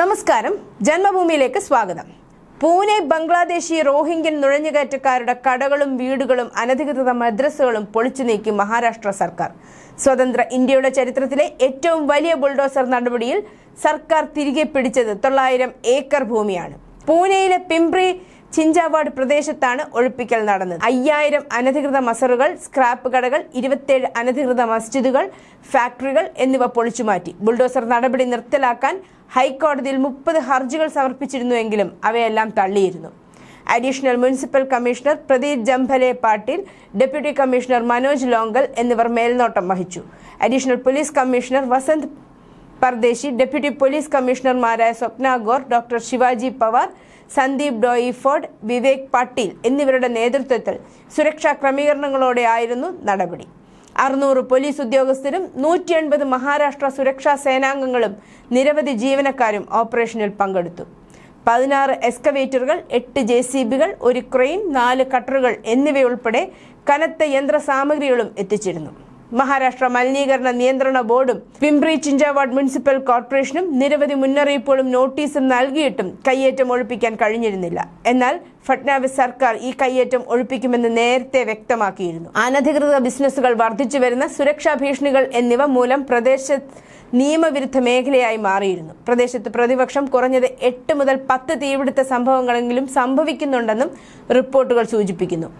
നമസ്കാരം. ജന്മഭൂമിയിലേക്ക് സ്വാഗതം. പൂനെ ബംഗ്ലാദേശി റോഹിംഗ്യൻ നുഴഞ്ഞുകയറ്റക്കാരുടെ കടകളും വീടുകളും അനധികൃത മദ്രസകളും പൊളിച്ചു നീക്കി മഹാരാഷ്ട്ര സർക്കാർ. സ്വതന്ത്ര ഇന്ത്യയുടെ ചരിത്രത്തിലെ ഏറ്റവും വലിയ ബുൾഡോസർ നടപടിയിൽ സർക്കാർ തിരികെ പിടിച്ചത് തൊള്ളായിരം ഏക്കർ ഭൂമിയാണ്. പൂനെയിലെ പിംപ്രി ചിഞ്ചാവാഡ് പ്രദേശത്താണ് ഒഴിപ്പിക്കൽ നടന്നത്. അയ്യായിരം അനധികൃത മസറുകൾ സ്ക്രാപ്പ് കടകൾ ഇരുപത്തിയേഴ് അനധികൃത മസ്ജിദുകൾ ഫാക്ടറികൾ എന്നിവ പൊളിച്ചുമാറ്റി. ബുൾഡോസർ നടപടി നിർത്തലാക്കാൻ ഹൈക്കോടതിയിൽ മുപ്പത് ഹർജികൾ സമർപ്പിച്ചിരുന്നുവെങ്കിലും അവയെല്ലാം തള്ളിയിരുന്നു. Additional municipal commissioner Pradeep Jambhale Patil deputy commissioner Manoj Longkal എന്നിവർ മേൽനോട്ടം വഹിച്ചു. Additional police commissioner Vasant Pardeshi deputy police കമ്മീഷണർമാരായ സ്വപ്ന ഗോർ ഡോക്ടർ ശിവാജി പവാർ സന്ദീപ് ഡോയിഫോർഡ് വിവേക് പാട്ടീൽ എന്നിവരുടെ നേതൃത്വത്തിൽ സുരക്ഷാ ക്രമീകരണങ്ങളോടെ ആയിരുന്നു നടപടി. അറുന്നൂറ് പോലീസ് ഉദ്യോഗസ്ഥരും നൂറ്റി എൺപത് മഹാരാഷ്ട്ര സുരക്ഷാ സേനാംഗങ്ങളും നിരവധി ജീവനക്കാരും ഓപ്പറേഷനിൽ പങ്കെടുത്തു. പതിനാറ് എക്സ്കവേറ്ററുകൾ എട്ട് ജെ സി ബികൾ ഒരു ക്രെയിൻ നാല് കട്ടറുകൾ എന്നിവയുൾപ്പെടെ കനത്ത യന്ത്ര സാമഗ്രികളും എത്തിച്ചിരുന്നു. മഹാരാഷ്ട്ര മലിനീകരണ നിയന്ത്രണ ബോർഡും പിംപ്രി ചിഞ്ചാവാഡ് മുനിസിപ്പൽ കോർപ്പറേഷനും നിരവധി മുന്നറിയിപ്പുകളും നോട്ടീസും നൽകിയിട്ടും കയ്യേറ്റം ഒഴിപ്പിക്കാൻ കഴിഞ്ഞിരുന്നില്ല. എന്നാൽ ഫട്നാവിസ് സർക്കാർ ഈ കയ്യേറ്റം ഒഴിപ്പിക്കുമെന്ന് നേരത്തെ വ്യക്തമാക്കിയിരുന്നു. അനധികൃത ബിസിനസ്സുകൾ വർദ്ധിച്ചു വരുന്ന സുരക്ഷാ ഭീഷണികൾ എന്നിവ മൂലം പ്രദേശ നിയമവിരുദ്ധ മേഖലയായി മാറിയിരുന്നു. പ്രദേശത്ത് പ്രതിപക്ഷം കുറഞ്ഞത് എട്ട് മുതൽ പത്ത് തീപിടുത്ത സംഭവങ്ങളെങ്കിലും സംഭവിക്കുന്നുണ്ടെന്നും റിപ്പോർട്ടുകൾ സൂചിപ്പിക്കുന്നു.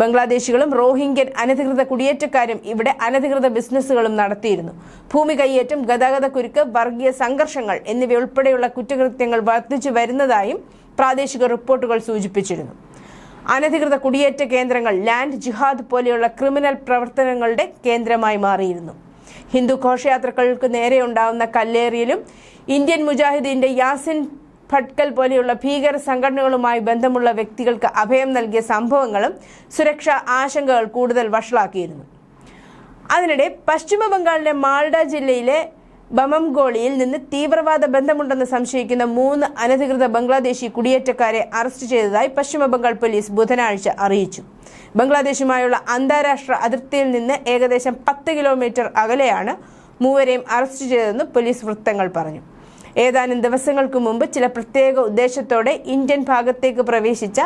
ബംഗ്ലാദേശികളും റോഹിംഗ്യൻ അനധികൃത കുടിയേറ്റക്കാരും ഇവിടെ അനധികൃത ബിസിനസ്സുകളും നടത്തിയിരുന്നു. ഭൂമി കയ്യേറ്റം ഗതാഗത കുരുക്ക് വർഗീയ സംഘർഷങ്ങൾ എന്നിവയുൾപ്പെടെയുള്ള കുറ്റകൃത്യങ്ങൾ വർദ്ധിച്ചു വരുന്നതായും പ്രാദേശിക റിപ്പോർട്ടുകൾ സൂചിപ്പിച്ചിരുന്നു. അനധികൃത കുടിയേറ്റ കേന്ദ്രങ്ങൾ ലാൻഡ് ജിഹാദ് പോലെയുള്ള ക്രിമിനൽ പ്രവർത്തനങ്ങളുടെ കേന്ദ്രമായി മാറിയിരുന്നു. ഹിന്ദു ഘോഷയാത്രകൾക്ക് നേരെയുണ്ടാവുന്ന കല്ലേറിയലും ഇന്ത്യൻ മുജാഹിദീന്റെ യാസിൻ ഭട്കൽ പോലെയുള്ള ഭീകര സംഘടനകളുമായി ബന്ധമുള്ള വ്യക്തികൾക്ക് അഭയം നൽകിയ സംഭവങ്ങളും സുരക്ഷാ ആശങ്കകൾ കൂടുതൽ വഷളാക്കിയിരുന്നു. അതിനിടെ പശ്ചിമ ബംഗാളിലെ മാൾഡ ജില്ലയിലെ ബമംഗോളിയിൽ നിന്ന് തീവ്രവാദ ബന്ധമുണ്ടെന്ന് സംശയിക്കുന്ന മൂന്ന് അനധികൃത ബംഗ്ലാദേശി കുടിയേറ്റക്കാരെ അറസ്റ്റ് ചെയ്തതായി പശ്ചിമ ബംഗാൾ പോലീസ് ബുധനാഴ്ച അറിയിച്ചു. ബംഗ്ലാദേശുമായുള്ള അന്താരാഷ്ട്ര അതിർത്തിയിൽ നിന്ന് ഏകദേശം പത്ത് കിലോമീറ്റർ അകലെയാണ് മൂവരെയും അറസ്റ്റ് ചെയ്തതെന്ന് പോലീസ് വൃത്തങ്ങൾ പറഞ്ഞു. ഏതാനും ദിവസങ്ങൾക്ക് മുമ്പ് ചില പ്രത്യേക ഉദ്ദേശത്തോടെ ഇന്ത്യൻ ഭാഗത്തേക്ക് പ്രവേശിച്ച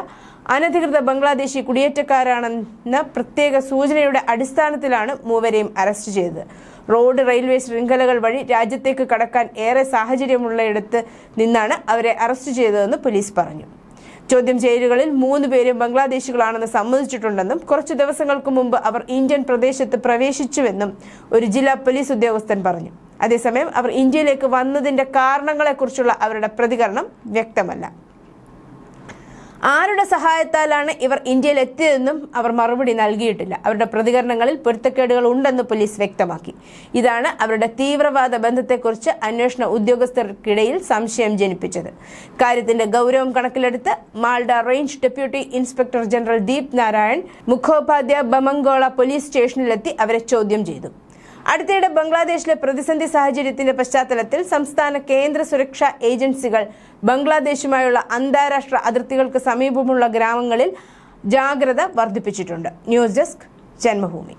അനധികൃത ബംഗ്ലാദേശി കുടിയേറ്റക്കാരാണെന്ന പ്രത്യേക സൂചനയുടെ അടിസ്ഥാനത്തിലാണ് മൂവരെയും അറസ്റ്റ് ചെയ്തത്. റോഡ് റെയിൽവേ ശൃംഖലകൾ വഴി രാജ്യത്തേക്ക് കടക്കാൻ ഏറെ സാഹചര്യമുള്ളയിടത്ത് നിന്നാണ് അവരെ അറസ്റ്റ് ചെയ്തതെന്ന് പോലീസ് പറഞ്ഞു. ചോദ്യം ചെയ്യലുകളിൽ മൂന്ന് പേരും ബംഗ്ലാദേശികളാണെന്ന് സമ്മതിച്ചിട്ടുണ്ടെന്നും കുറച്ചു ദിവസങ്ങൾക്ക് മുമ്പ് അവർ ഇന്ത്യൻ പ്രദേശത്ത് പ്രവേശിച്ചുവെന്നും ഒരു ജില്ലാ പോലീസ് ഉദ്യോഗസ്ഥൻ പറഞ്ഞു. അതേസമയം അവർ ഇന്ത്യയിലേക്ക് വന്നതിന്റെ കാരണങ്ങളെക്കുറിച്ചുള്ള അവരുടെ പ്രതികരണം വ്യക്തമല്ല. ആരുടെ സഹായത്താലാണ് ഇവർ ഇന്ത്യയിൽ എത്തിയതെന്നും അവർ മറുപടി നൽകിയിട്ടില്ല. അവരുടെ പ്രതികരണങ്ങളിൽ പൊരുത്തക്കേടുകൾ ഉണ്ടെന്ന് പോലീസ് വ്യക്തമാക്കി. ഇതാണ് അവരുടെ തീവ്രവാദ ബന്ധത്തെക്കുറിച്ച് അന്വേഷണ ഉദ്യോഗസ്ഥർക്കിടയിൽ സംശയം ജനിപ്പിച്ചത്. കാര്യത്തിന്റെ ഗൗരവം കണക്കിലെടുത്ത് Malda range deputy inspector general Deep Narayan Mukhopadhyay Bamangola police സ്റ്റേഷനിലെത്തി അവരെ ചോദ്യം ചെയ്തു. അടുത്തിടെ ബംഗ്ലാദേശിലെ പ്രതിസന്ധി സാഹചര്യത്തിന്റെ പശ്ചാത്തലത്തിൽ സംസ്ഥാന കേന്ദ്ര സുരക്ഷാ ഏജൻസികൾ ബംഗ്ലാദേശുമായുള്ള അന്താരാഷ്ട്ര അതിർത്തികൾക്ക് സമീപമുള്ള ഗ്രാമങ്ങളിൽ ജാഗ്രത വർദ്ധിപ്പിച്ചിട്ടുണ്ട്. News desk Janmabhumi.